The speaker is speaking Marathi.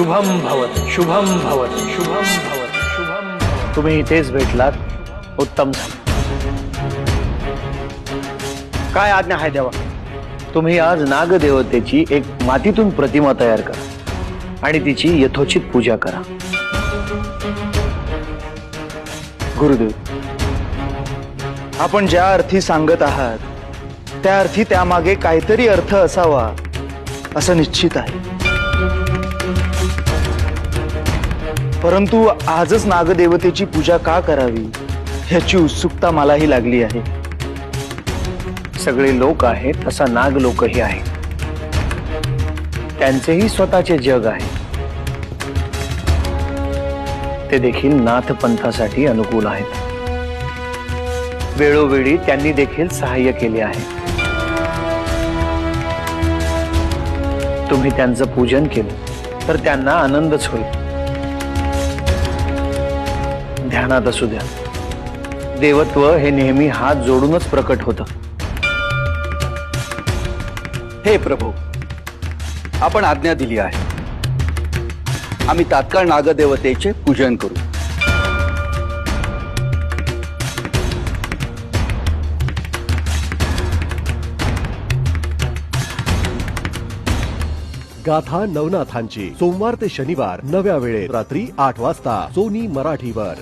शुभम भवत शुभम भवत शुभम भवत शुभम तुम्ही इथेच भेटलात उत्तम झालं. काय आज्ञा आहे देवा? तुम्ही आज नागदेवतेची एक मातीतून प्रतिमा तयार करा आणि तिची यथोचित पूजा करा. गुरुदेव आपण ज्या अर्थी सांगत आहात त्या अर्थी त्यामागे काहीतरी अर्थ असावा असं निश्चित आहे. परंतु आजच नागदेवतेची पूजा का करावी? ह्याची उत्सुकता मलाही लागली आहे. सगळे लोक आहेत तसा नाग लोकही आहेत त्यांचेही स्वतःचे जग आहे. ते देखील नाथ पंथासाठी अनुकूल आहेत. वेळोवेळी त्यांनी देखील सहाय्य केले आहे. तुम्ही त्यांचं पूजन केलं तर त्यांना आनंदच होईल. ध्यानात असू द्या. देवत्व हे नेहमी हात जोडूनच प्रकट होतं. हे प्रभू आपण आज्ञा दिली आहे. आम्ही तात्काळ नागदेवतेचे पूजन करू. गाथा नवनाथांची सोमवार ते शनिवार नव्या वेळेत रात्री आठ वाजता सोनी मराठीवर.